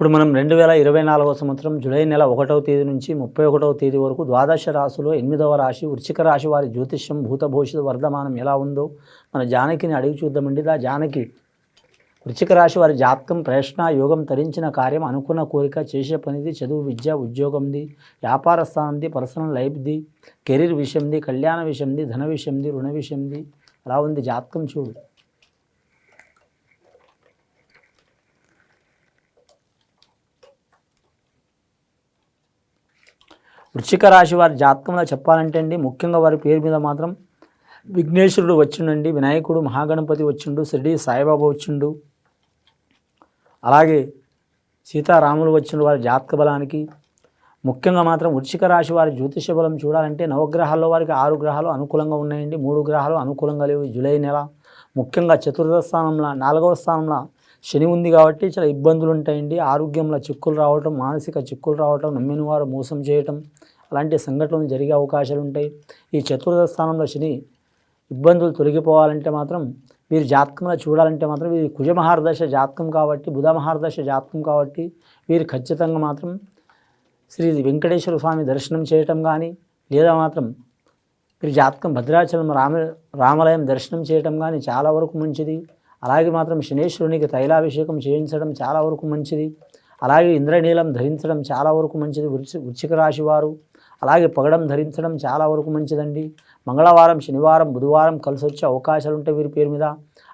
ఇప్పుడు మనం రెండు వేల ఇరవై నాలుగవ సంవత్సరం జూలై నెల ఒకటవ తేదీ నుంచి ముప్పై ఒకటవ తేదీ వరకు ద్వాదశ రాశిలో ఎనిమిదవ రాశి వృశ్చిక రాశి వారి జ్యోతిష్యం భూతభవిష్యత్ వర్ధమానం ఎలా ఉందో మన జానకిని అడిగి చూద్దామండి ఆ జానకి వృశ్చిక రాశి వారి జాతకం ప్రశ్న యోగం తరించిన కార్యం అనుకున్న కోరిక చేసే పనిది చదువు విద్య ఉద్యోగంది వ్యాపార స్థానంది పర్సనల్ లైఫ్ది కెరీర్ విషయంది కళ్యాణ విషయంది ధన విషయంది రుణ విషయంది. అలా ఉంది జాతకం చూడు. వృశ్చిక రాశి వారి జాతకంలో చెప్పాలంటే అండి ముఖ్యంగా వారి పేరు మీద మాత్రం విఘ్నేశ్వరుడు వచ్చిండండి వినాయకుడు మహాగణపతి వచ్చిండు షిరిడి సాయిబాబా వచ్చిండు. అలాగే సీతారాములు వచ్చిన వారి జాతక బలానికి. ముఖ్యంగా మాత్రం వృశ్చిక రాశి వారి జ్యోతిష బలం చూడాలంటే నవగ్రహాల్లో వారికి ఆరు గ్రహాలు అనుకూలంగా ఉన్నాయండి మూడు గ్రహాలు అనుకూలంగా లేవు జూలై నెల. ముఖ్యంగా చతుర్థ స్థానంలో నాలుగవ స్థానంలో శని ఉంది కాబట్టి చాలా ఇబ్బందులు ఉంటాయండి. ఆరోగ్యంలో చిక్కులు రావటం మానసిక చిక్కులు రావటం నమ్మిన వారు మోసం చేయటం అలాంటి సంఘటనలు జరిగే అవకాశాలు ఉంటాయి. ఈ చతుర్థ స్థానంలో శని ఇబ్బందులు తొలగిపోవాలంటే మాత్రం వీరి జాతకంలో చూడాలంటే మాత్రం వీరి కుజమహారదశ జాతకం కాబట్టి బుధమహారదశ జాతకం కాబట్టి వీరు ఖచ్చితంగా మాత్రం శ్రీ వెంకటేశ్వర స్వామి దర్శనం చేయటం కానీ లేదా మాత్రం వీరి జాతకం భద్రాచలం రామ రామాలయం దర్శనం చేయటం కానీ చాలా వరకు మంచిది. అలాగే మాత్రం శనేశ్వరునికి తైలాభిషేకం చేయించడం చాలా వరకు మంచిది. అలాగే ఇంద్రనీలం ధరించడం చాలా వరకు మంచిది. వృశ్చి వృశ్చిక రాశి వారు అలాగే పగడం ధరించడం చాలా వరకు మంచిదండి. మంగళవారం శనివారం బుధవారం కలిసి వచ్చే అవకాశాలు ఉంటాయి వీరి పేరు మీద.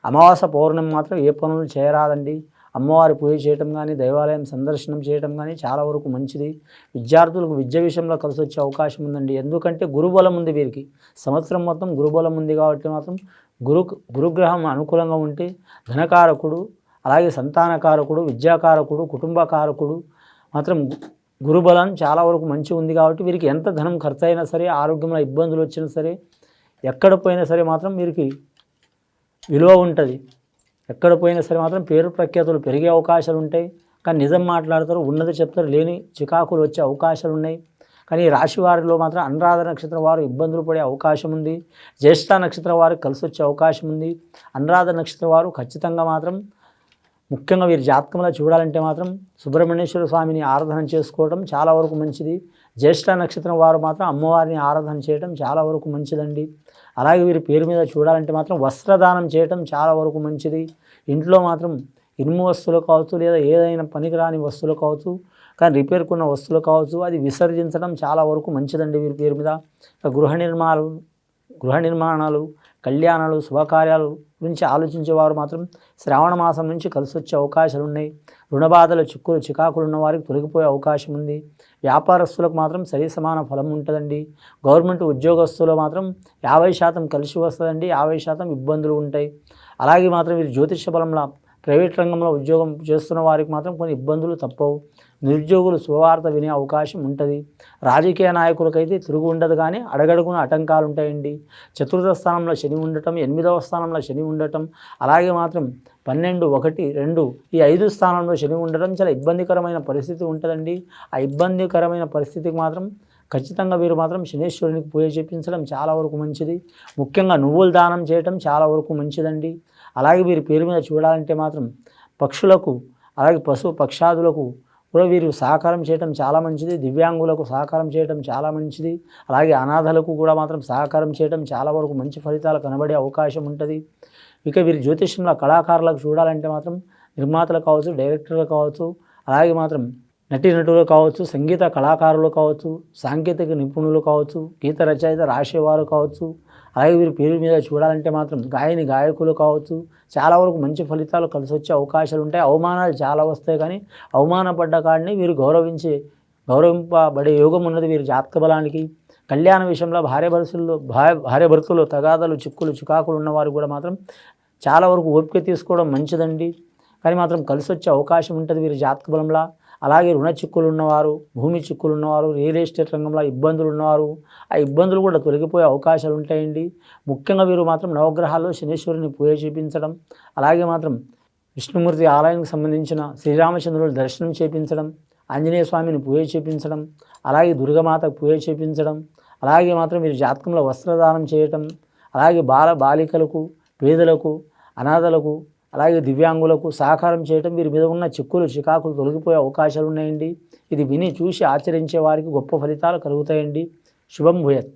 అమావాస పౌర్ణమి మాత్రం ఏ పనులు చేయరాదండి. అమ్మవారి పూజ చేయటం కానీ దైవాలయం సందర్శనం చేయటం కానీ చాలా వరకు మంచిది. విద్యార్థులకు విద్య విషయంలో కలిసి వచ్చే అవకాశం ఉందండి. ఎందుకంటే గురుబలం ఉంది వీరికి. సంవత్సరం మొత్తం గురుబలం ఉంది కాబట్టి మాత్రం గురు గురుగ్రహం అనుకూలంగా ఉంటే ధనకారకుడు అలాగే సంతానకారకుడు విద్యాకారకుడు కుటుంబకారకుడు మాత్రం గురుబలం చాలా వరకు మంచి ఉంది కాబట్టి వీరికి ఎంత ధనం ఖర్చు అయినా సరే ఆరోగ్యంలో ఇబ్బందులు వచ్చినా సరే ఎక్కడ పోయినా సరే మాత్రం వీరికి విలువ ఉంటుంది. ఎక్కడ పోయినా సరే మాత్రం పేరు ప్రఖ్యాతులు పెరిగే అవకాశాలు ఉంటాయి. కానీ నిజం మాట్లాడతారు ఉన్నది చెప్తారు లేని చికాకులు వచ్చే అవకాశాలు ఉన్నాయి. కానీ రాశి వారిలో మాత్రం అనురాధ నక్షత్రం వారు ఇబ్బందులు పడే అవకాశం ఉంది. జ్యేష్ఠ నక్షత్రం వారు కలిసి వచ్చే అవకాశం ఉంది. అనురాధ నక్షత్రం వారు ఖచ్చితంగా మాత్రం ముఖ్యంగా వీరి జాతకంలో చూడాలంటే మాత్రం సుబ్రహ్మణ్యేశ్వర స్వామిని ఆరాధన చేసుకోవడం చాలా వరకు మంచిది. జ్యేష్ఠ నక్షత్రం వారు మాత్రం అమ్మవారిని ఆరాధన చేయడం చాలా వరకు మంచిదండి. అలాగే వీరి పేరు మీద చూడాలంటే మాత్రం వస్త్రదానం చేయటం చాలా వరకు మంచిది. ఇంట్లో మాత్రం ఇనుము వస్తువులు కావచ్చు లేదా ఏదైనా పనికిరాని వస్తువులు కావచ్చు కానీ రిపేర్కున్న వస్తువులు కావచ్చు అది విసర్జించడం చాలా వరకు మంచిదండి వీరి పేరు మీద. గృహ నిర్మాణాలు గృహ నిర్మాణాలు కళ్యాణాలు శుభకార్యాలు గురించి ఆలోచించేవారు మాత్రం శ్రావణ మాసం నుంచి కలిసి వచ్చే అవకాశాలు ఉన్నాయి. రుణబాధలు చిక్కులు చికాకులు ఉన్న వారికి తొలగిపోయే అవకాశం ఉంది. వ్యాపారస్తులకు మాత్రం సరి సమాన ఫలం ఉంటుందండి. గవర్నమెంట్ ఉద్యోగస్తులు మాత్రం యాభై శాతం కలిసి వస్తుందండి యాభై శాతం ఇబ్బందులు ఉంటాయి. అలాగే మాత్రం వీరు జ్యోతిష బలంలో ప్రైవేట్ రంగంలో ఉద్యోగం చేస్తున్న వారికి మాత్రం కొన్ని ఇబ్బందులు తప్పవు. నిరుద్యోగులు శుభవార్త వినే అవకాశం ఉంటుంది. రాజకీయ నాయకులకైతే తిరుగు ఉండదు కానీ అడగడుగున ఆటంకాలు ఉంటాయండి. చతుర్థ స్థానంలో శని ఉండటం ఎనిమిదవ స్థానంలో శని ఉండటం అలాగే మాత్రం పన్నెండు ఒకటి రెండు ఈ ఐదు స్థానంలో శని ఉండటం చాలా ఇబ్బందికరమైన పరిస్థితి ఉంటుందండి. ఆ ఇబ్బందికరమైన పరిస్థితికి మాత్రం ఖచ్చితంగా వీరు మాత్రం శనేశ్వరునికి పూజ చేపించడం చాలా వరకు మంచిది. ముఖ్యంగా నువ్వులు దానం చేయటం చాలా వరకు మంచిదండి. అలాగే వీరి పేరు మీద చూడాలంటే మాత్రం పక్షులకు అలాగే పశు పక్షాదులకు కూడా వీరు సహకారం చేయటం చాలా మంచిది. దివ్యాంగులకు సహకారం చేయటం చాలా మంచిది. అలాగే అనాథలకు కూడా మాత్రం సహకారం చేయటం చాలా వరకు మంచి ఫలితాలు కనబడే అవకాశం ఉంటుంది. ఇక వీరి జ్యోతిష్యంలో కళాకారులకు చూడాలంటే మాత్రం నిర్మాతలు కావచ్చు డైరెక్టర్లు కావచ్చు అలాగే మాత్రం నటీనటులు కావచ్చు సంగీత కళాకారులు కావచ్చు సాంకేతిక నిపుణులు కావచ్చు గీత రచయిత రాసేవారు కావచ్చు అలాగే వీరి పేరు మీద చూడాలంటే మాత్రం గాయని గాయకులు కావచ్చు చాలా వరకు మంచి ఫలితాలు కలిసి వచ్చే అవకాశాలు ఉంటాయి. అవమానాలు చాలా వస్తాయి కానీ అవమానపడ్డ కాడిని వీరు గౌరవించే గౌరవింపబడే యోగం ఉన్నది వీరి జాతక బలానికి. కళ్యాణ విషయంలో భార్య భర్తలు భార్య భర్తలు తగాదాలు చిక్కులు చికాకులు ఉన్నవారు కూడా మాత్రం చాలా వరకు ఓపిక తీసుకోవడం మంచిదండి. కానీ మాత్రం కలిసి వచ్చే అవకాశం ఉంటుంది వీరి జాతక బలంలో. అలాగే రుణ చిక్కులు ఉన్నవారు భూమి చిక్కులు ఉన్నవారు రియల్ ఎస్టేట్ రంగంలో ఇబ్బందులు ఉన్నవారు ఆ ఇబ్బందులు కూడా తొలగిపోయే అవకాశాలు ఉంటాయండి. ముఖ్యంగా వీరు మాత్రం నవగ్రహాల్లో శనీశ్వరుని పూజ చేపించడం అలాగే మాత్రం విష్ణుమూర్తి ఆలయానికి సంబంధించిన శ్రీరామచంద్రుడు దర్శనం చేపించడం ఆంజనేయ స్వామిని పూజ చేపించడం అలాగే దుర్గమాతకు పూజ చేపించడం అలాగే మాత్రం వీరి జాతకంలో వస్త్రదానం చేయటం అలాగే బాల బాలికలకు పేదలకు అనాథలకు అలాగే దివ్యాంగులకు సహకారం చేయటం వీరి మీద ఉన్న చిక్కులు చికాకులు తొలగిపోయే అవకాశాలు ఉన్నాయండి ఇది విని చూసి ఆచరించే వారికి గొప్ప ఫలితాలు కలుగుతాయండి. శుభం భూయత్.